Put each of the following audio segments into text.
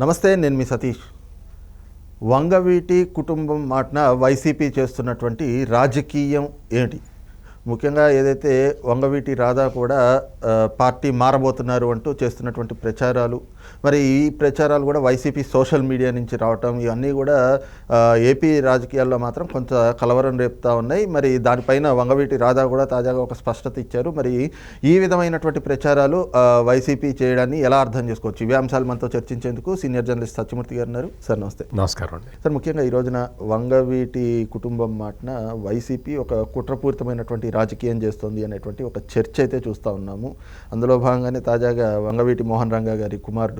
నమస్తే నేను మీ సతీష్. వంగవీటి కుటుంబం మాటన వైసీపీ చేస్తున్నటువంటి రాజకీయం ఏంటి? ముఖ్యంగా ఏదైతే వంగవీటి రాధా కూడా పార్టీ మారబోతున్నారు అంటూ చేస్తున్నటువంటి ప్రచారాలు మరి ఈ ప్రచారాలు కూడా వైసీపీ సోషల్ మీడియా నుంచి రావటం ఇవన్నీ కూడా ఏపీ రాజకీయాల్లో మాత్రం కొంత కలవరం రేపుతా ఉన్నాయి. మరి దానిపైన వంగవీటి రాధా కూడా తాజాగా ఒక స్పష్టత ఇచ్చారు. మరి ఈ విధమైనటువంటి ప్రచారాలు వైసీపీ చేయడాన్ని ఎలా అర్థం చేసుకోవచ్చు? ఇవే అంశాలు మనతో చర్చించేందుకు సీనియర్ జర్నలిస్ట్ సత్యమూర్తి గారు ఉన్నారు. సార్ నమస్తే. నమస్కారం అండి. సార్ ముఖ్యంగా ఈ రోజున వంగవీటి కుటుంబం మాటన వైసీపీ ఒక కుట్రపూరితమైనటువంటి రాజకీయం చేస్తోంది అనేటువంటి ఒక చర్చ అయితే చూస్తూ ఉన్నాము. అందులో భాగంగానే తాజాగా వంగవీటి మోహన్ రంగా గారి కుమారుడు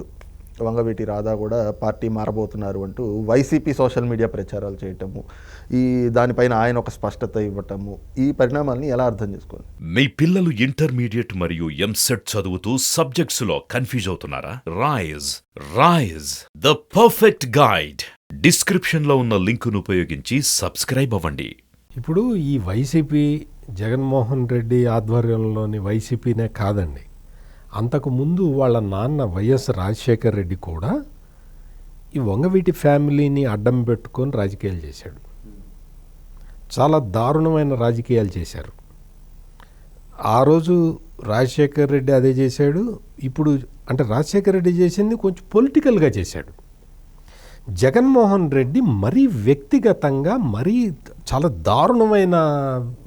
వంగవీటి రాధా కూడా పార్టీ మారబోతున్నారు అంటూ వైసీపీ సోషల్ మీడియా ప్రచారాలు చేయటము ఈ దానిపైన ఆయన ఒక స్పష్టత ఇవ్వటము ఈ పరిణామాలని ఎలా అర్థం చేసుకోవాలి? మీ పిల్లలు ఇంటర్మీడియట్ మరియు ఎంసెట్ చదువుతూ సబ్జెక్ట్స్లో కన్ఫ్యూజ్ అవుతున్నారా? Rise rise the perfect guide. డిస్క్రిప్షన్లో ఉన్న లింకును ఉపయోగించి సబ్స్క్రైబ్ అవ్వండి. ఇప్పుడు ఈ వైసీపీ జగన్మోహన్ రెడ్డి ఆధ్వర్యంలోని వైసీపీనే కాదండి. అంతకుముందు వాళ్ళ నాన్న వైఎస్ రాజశేఖర్ రెడ్డి కూడా ఈ వంగవీటి ఫ్యామిలీని అడ్డం పెట్టుకొని రాజకీయాలు చేశాడు. చాలా దారుణమైన రాజకీయాలు చేశారు. ఆ రోజు రాజశేఖర్ రెడ్డి అదే చేశాడు. ఇప్పుడు అంటే రాజశేఖర్ రెడ్డి చేసింది కొంచెం పొలిటికల్గా చేశాడు. జగన్మోహన్ రెడ్డి మరీ వ్యక్తిగతంగా మరీ చాలా దారుణమైన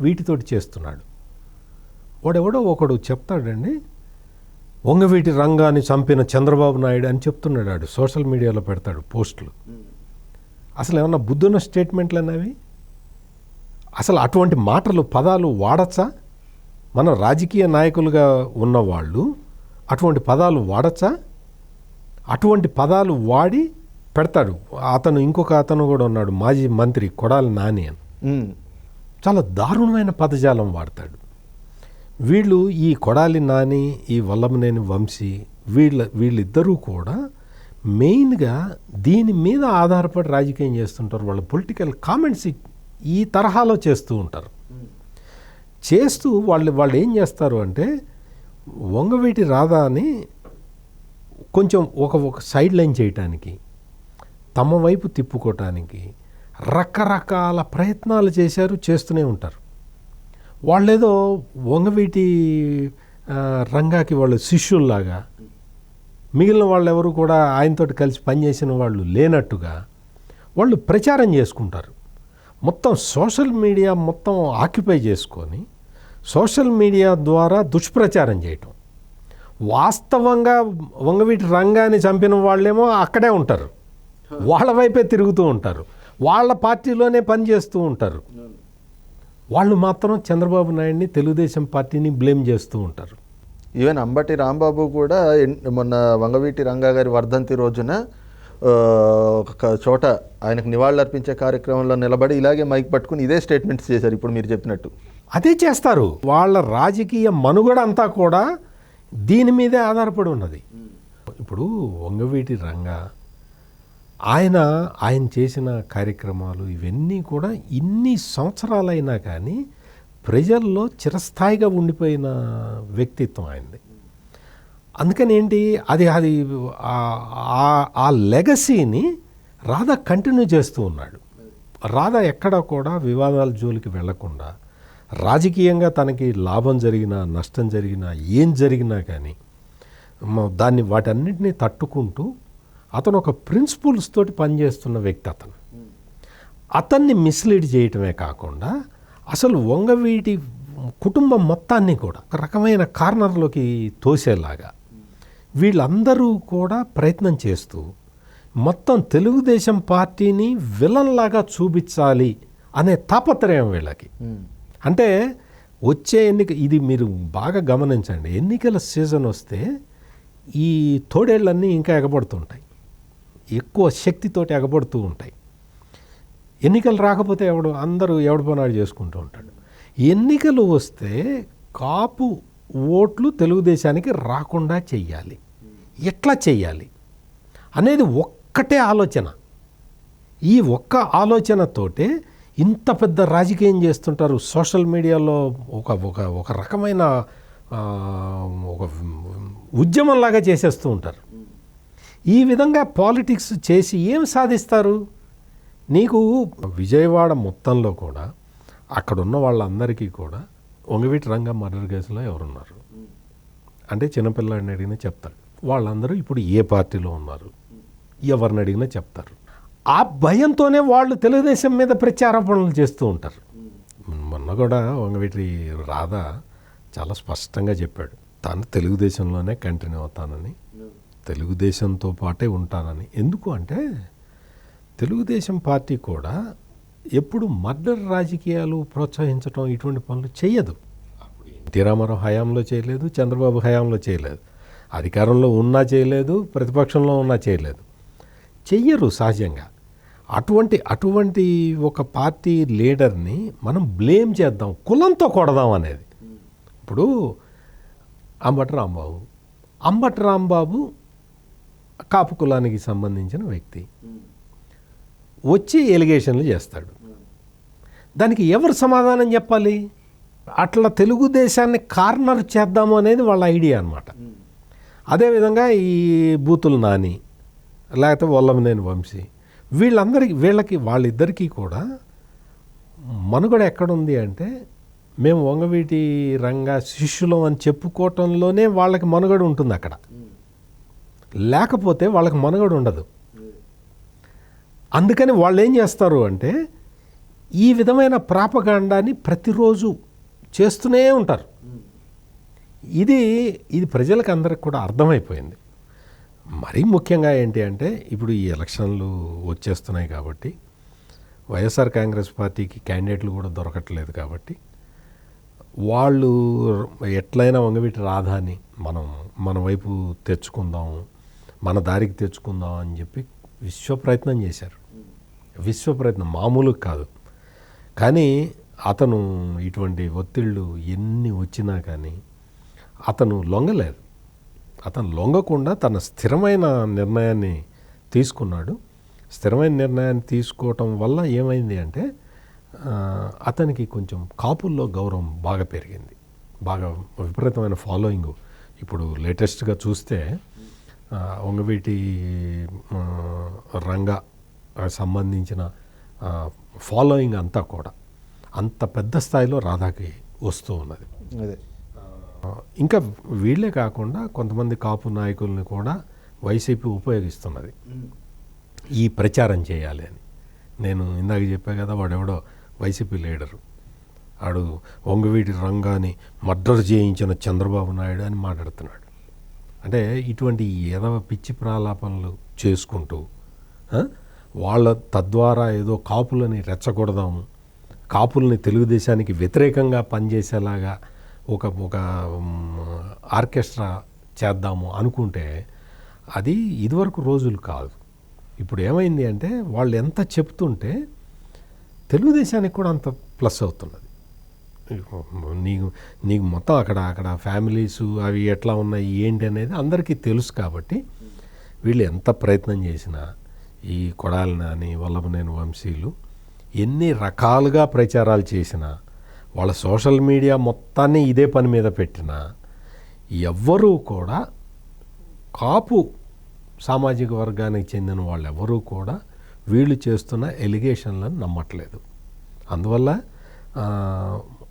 వీటితోటి చేస్తున్నాడు. వాడెవడో ఒకడు చెప్తాడండి వంగవీటి రంగాన్ని చంపిన చంద్రబాబు నాయుడు అని చెప్తున్నాడు ఆడు. సోషల్ మీడియాలో పెడతాడు పోస్టులు. అసలు ఏమన్నా బుద్ధున్న స్టేట్మెంట్లు అన్నవి అసలు అటువంటి మాటలు పదాలు వాడచ్చా? మన రాజకీయ నాయకులుగా ఉన్నవాళ్ళు అటువంటి పదాలు వాడచ్చా? అటువంటి పదాలు వాడి పెడతాడు. అతను ఇంకొక అతను కూడా ఉన్నాడు మాజీ మంత్రి కొడాలి నాని అని. చాలా దారుణమైన పదజాలం వాడతాడు. వీళ్ళు ఈ కొడాలి నాని ఈ వల్లభనేని వంశీ వీళ్ళ వీళ్ళిద్దరూ కూడా మెయిన్గా దీని మీద ఆధారపడి రాజకీయం చేస్తుంటారు. వాళ్ళ పొలిటికల్ కామెంట్స్ ఈ తరహాలో చేస్తూ ఉంటారు. చేస్తూ వాళ్ళు వాళ్ళు ఏం చేస్తారు అంటే వంగవీటి రాధా అని కొంచెం ఒక ఒక సైడ్ లైన్ చేయటానికి తమ వైపు తిప్పుకోవటానికి రకరకాల ప్రయత్నాలు చేశారు చేస్తూనే ఉంటారు. వాళ్ళేదో వంగవీటి రంగాకి వాళ్ళు శిష్యుల్లాగా మిగిలిన వాళ్ళు ఎవరు కూడా ఆయనతో కలిసి పనిచేసిన వాళ్ళు లేనట్టుగా వాళ్ళు ప్రచారం చేసుకుంటారు. మొత్తం సోషల్ మీడియా మొత్తం ఆక్యుపై చేసుకొని సోషల్ మీడియా ద్వారా దుష్ప్రచారం చేయటం. వాస్తవంగా వంగవీటి రంగాన్ని చంపిన వాళ్ళేమో అక్కడే ఉంటారు. వాళ్ళ వైపే తిరుగుతూ ఉంటారు. వాళ్ళ పార్టీలోనే పనిచేస్తూ ఉంటారు. వాళ్ళు మాత్రం చంద్రబాబు నాయుడిని తెలుగుదేశం పార్టీని బ్లేమ్ చేస్తూ ఉంటారు. ఈవెన్ అంబటి రాంబాబు కూడా మొన్న వంగవీటి రంగా గారి వర్ధంతి రోజున ఒక చోట ఆయనకు నివాళులర్పించే కార్యక్రమంలో నిలబడి ఇలాగే మైక్ పట్టుకుని ఇదే స్టేట్మెంట్స్ చేశారు ఇప్పుడు మీరు చెప్పినట్టు. అదే చేస్తారు. వాళ్ళ రాజకీయ మనుగడ అంతా కూడా దీని మీదే ఆధారపడి ఉన్నది. ఇప్పుడు వంగవీటి రంగా ఆయన ఆయన చేసిన కార్యక్రమాలు ఇవన్నీ కూడా ఇన్ని సంవత్సరాలైనా కానీ ప్రజల్లో చిరస్థాయిగా ఉండిపోయిన వ్యక్తిత్వం ఆయనది. అందుకని ఏంటి? అది అది ఆ- ఆ- లెగసీని రాధా కంటిన్యూ చేస్తూ ఉన్నాడు. రాధా ఎక్కడ కూడా వివాదాల జోలికి వెళ్ళకుండా రాజకీయంగా తనకి లాభం జరిగినా నష్టం జరిగినా ఏం జరిగినా కానీ దాన్ని వాటన్నిటిని తట్టుకుంటూ అతను ఒక ప్రిన్సిపల్స్ తోటి పనిచేస్తున్న వ్యక్తి అతను. అతన్ని మిస్లీడ్ చేయటమే కాకుండా అసలు వంగవీటి కుటుంబం మొత్తాన్ని కూడా ఒక రకమైన కార్నర్లోకి తోసేలాగా వీళ్ళందరూ కూడా ప్రయత్నం చేస్తూ మొత్తం తెలుగుదేశం పార్టీని విలన్లాగా చూపించాలి అనే తాపత్రయం వీళ్ళకి. అంటే వచ్చే ఎన్నిక ఇది మీరు బాగా గమనించండి ఎన్నికల సీజన్ వస్తే ఈ తోడేళ్ళన్నీ ఇంకా ఎగబడుతుంటాయి. ఎక్కువ శక్తితోటి ఎగబడుతూ ఉంటాయి. ఎన్నికలు రాకపోతే ఎవడు అందరూ ఎవడు చేసుకుంటూ ఉంటాడు. ఎన్నికలు వస్తే కాపు ఓట్లు తెలుగుదేశానికి రాకుండా చెయ్యాలి. ఎట్లా చెయ్యాలి? అనేది ఒక్కటే ఆలోచన. ఈ ఒక్క ఆలోచనతోటే ఇంత పెద్ద రాజకీయం చేస్తుంటారు. సోషల్ మీడియాలో ఒక ఒక ఒక రకమైన ఒక ఉద్యమంలాగా చేసేస్తూ ఉంటారు. ఈ విధంగా పాలిటిక్స్ చేసి ఏం సాధిస్తారు? నీకు విజయవాడ మొత్తంలో కూడా అక్కడున్న వాళ్ళందరికీ కూడా వంగవీటి రంగ మర్డర్ కేసులో ఎవరున్నారు? అంటే చిన్నపిల్లాడిని అడిగినా చెప్తాడు వాళ్ళందరూ ఇప్పుడు ఏ పార్టీలో ఉన్నారు? ఎవరిని అడిగినా చెప్తారు. ఆ భయంతోనే వాళ్ళు తెలుగుదేశం మీద ప్రత్యారోపణలు చేస్తూ ఉంటారు. మొన్న కూడా వంగవీటి రాధ చాలా స్పష్టంగా చెప్పాడు. తాను తెలుగుదేశంలోనే కంటిన్యూ అవుతానని తెలుగుదేశంతో పాటే ఉంటానని. ఎందుకు అంటే తెలుగుదేశం పార్టీ కూడా ఎప్పుడు మర్డర్ రాజకీయాలు ప్రోత్సహించడం ఇటువంటి పనులు చేయదు ఎన్టీ హయాంలో చేయలేదు చంద్రబాబు హయాంలో చేయలేదు. అధికారంలో ఉన్నా చేయలేదు ప్రతిపక్షంలో ఉన్నా చేయలేదు. చెయ్యరు సహజంగా. అటువంటి అటువంటి ఒక పార్టీ లీడర్ని మనం బ్లేమ్ చేద్దాం కులంతో కొడదాం అనేది. ఇప్పుడు అంబటి రాంబాబు అంబటి రాంబాబు కాపు కులానికి సంబంధించిన వ్యక్తి. వచ్చి ఎలిగేషన్లు చేస్తాడు. దానికి ఎవరు సమాధానం చెప్పాలి? అట్లా తెలుగుదేశాన్ని కార్నర్ చేద్దాము అనేది వాళ్ళ ఐడియా అనమాట అదేవిధంగా ఈ బూతులు నాని లేకపోతే వల్లమనేని వంశీ వీళ్ళందరికీ వీళ్ళకి వాళ్ళిద్దరికీ కూడా మనుగడ ఎక్కడుంది అంటే మేము వంగవీటి రంగా శిష్యులం అని చెప్పుకోవటంలోనే వాళ్ళకి మనుగడ ఉంటుంది అక్కడ. లేకపోతే వాళ్ళకి మనుగడ ఉండదు. అందుకని వాళ్ళు ఏం చేస్తారు అంటే ఈ విధమైన ప్రాపగాండాన్ని ప్రతిరోజు చేస్తూనే ఉంటారు. ఇది ఇది ప్రజలకు అందరికి కూడా అర్థమైపోయింది. మరీ ముఖ్యంగా ఏంటి అంటే ఇప్పుడు ఈ ఎలక్షన్లు వచ్చేస్తున్నాయి కాబట్టి వైఎస్ఆర్ కాంగ్రెస్ పార్టీకి క్యాండిడేట్లు కూడా దొరకట్లేదు కాబట్టి వాళ్ళు ఎట్లయినా వంగవీటి రాధాని మనం మన వైపు తెచ్చుకుందాం మన దారికి తెచ్చుకుందాం అని చెప్పి విశ్వ ప్రయత్నం చేశారు. విశ్వ ప్రయత్నం మామూలు కాదు. కానీ అతను ఇటువంటి ఒత్తిళ్ళు ఎన్ని వచ్చినా కానీ అతను లొంగలేదు. అతను లొంగకుండా తన స్థిరమైన నిర్ణయాన్ని తీసుకున్నాడు. స్థిరమైన నిర్ణయాన్ని తీసుకోవటం వల్ల ఏమైంది అంటే అతనికి కొంచెం కాపుల్లో గౌరవం బాగా పెరిగింది. బాగా విపరీతమైన ఫాలోయింగ్. ఇప్పుడు లేటెస్ట్గా చూస్తే ఆ, రంగ సంబంధించిన ఫాలోయింగ్ అంతా కూడా అంత పెద్ద స్థాయిలో రాధాకి వస్తూ ఉన్నది. అదే. ఇంకా వీళ్ళే కాకుండా కొంతమంది కాపు నాయకుల్ని కూడా వైసీపీ ఉపయోగిస్తున్నది. ఈ ప్రచారం చేయాలి అని. నేను ఇందాక చెప్పా కదా వాడెవడో వైసీపీ లీడరు. ఆడు వంగవీటి రంగాని మర్డర్ చేయించిన చంద్రబాబు నాయుడు అని మాట్లాడుతున్నాడు. అంటే ఇటువంటి ఎదవ పిచ్చి ప్రాలాపనలు చేసుకుంటూ వాళ్ళ తద్వారా ఏదో కాపులని రెచ్చగొడదాము కాపుల్ని తెలుగుదేశానికి వ్యతిరేకంగా పనిచేసేలాగా ఒక ఒక ఆర్కెస్ట్రా చేద్దాము అనుకుంటే అది ఇదివరకు రోజులు కాదు. ఇప్పుడు ఏమైంది అంటే వాళ్ళు ఎంత చెప్తుంటే తెలుగుదేశానికి కూడా అంత ప్లస్ అవుతున్నది. నీకు నీకు మొత్తం అక్కడ అక్కడ ఫ్యామిలీస్ అవి ఎట్లా ఉన్నాయి ఏంటి అనేది అందరికీ తెలుసు కాబట్టి వీళ్ళు ఎంత ప్రయత్నం చేసినా ఈ కొడాలి నాని వల్లభనేని వంశీలు ఎన్ని రకాలుగా ప్రచారాలు చేసినా వాళ్ళ సోషల్ మీడియా మొత్తాన్ని ఇదే పని మీద పెట్టినా ఎవ్వరూ కూడా కాపు సామాజిక వర్గానికి చెందిన వాళ్ళు ఎవరూ కూడా వీళ్ళు చేస్తున్న ఎలిగేషన్లను నమ్మట్లేదు. అందువల్ల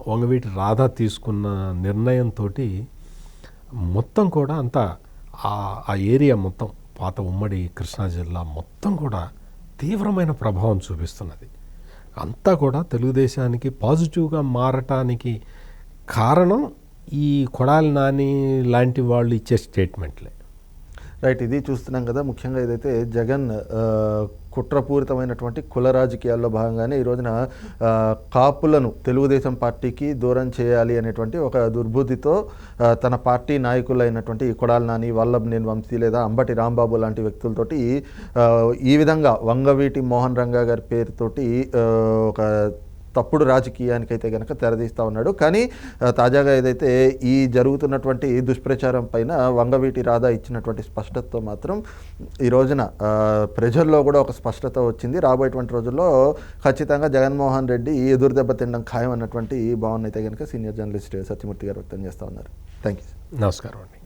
వంగవీటి రాధ తీసుకున్న నిర్ణయంతో మొత్తం కూడా అంతా ఆ ఏరియా మొత్తం పాత ఉమ్మడి కృష్ణా జిల్లా మొత్తం కూడా తీవ్రమైన ప్రభావం చూపిస్తున్నది. అంతా కూడా తెలుగుదేశానికి పాజిటివ్గా మారటానికి కారణం ఈ కొడాలి నాని లాంటి వాళ్ళు ఇచ్చే స్టేట్మెంట్లే. రైట్ ఇది చూస్తున్నాం కదా ముఖ్యంగా ఏదైతే జగన్ కుట్రపూరితమైనటువంటి కుల రాజకీయాల్లో భాగంగానే ఈ రోజున కాపులను తెలుగుదేశం పార్టీకి దూరం చేయాలి అనేటువంటి ఒక దుర్బుద్ధితో తన పార్టీ నాయకులైనటువంటి కొడాల నాని వల్లభనేని వంశీ లేదా అంబటి రాంబాబు లాంటి వ్యక్తులతోటి ఈ విధంగా వంగవీటి మోహన్ రంగా గారి పేరుతోటి ఒక తప్పుడు రాజకీయానికైతే కనుక తెరదీస్తూ ఉన్నాడు. కానీ తాజాగా ఏదైతే ఈ జరుగుతున్నటువంటి దుష్ప్రచారం పైన వంగవీటి రాధా ఇచ్చినటువంటి స్పష్టతతో మాత్రం ఈ రోజున ప్రజల్లో కూడా ఒక స్పష్టత వచ్చింది. రాబోయేటువంటి రోజుల్లో ఖచ్చితంగా జగన్మోహన్ రెడ్డి ఎదురు దెబ్బ తినడం ఖాయం అన్నటువంటి భావన అయితే కనుక సీనియర్ జర్నలిస్ట్ సత్యమూర్తి గారు వ్యక్తం చేస్తూ ఉన్నారు. థ్యాంక్ యూ నమస్కారం అండి.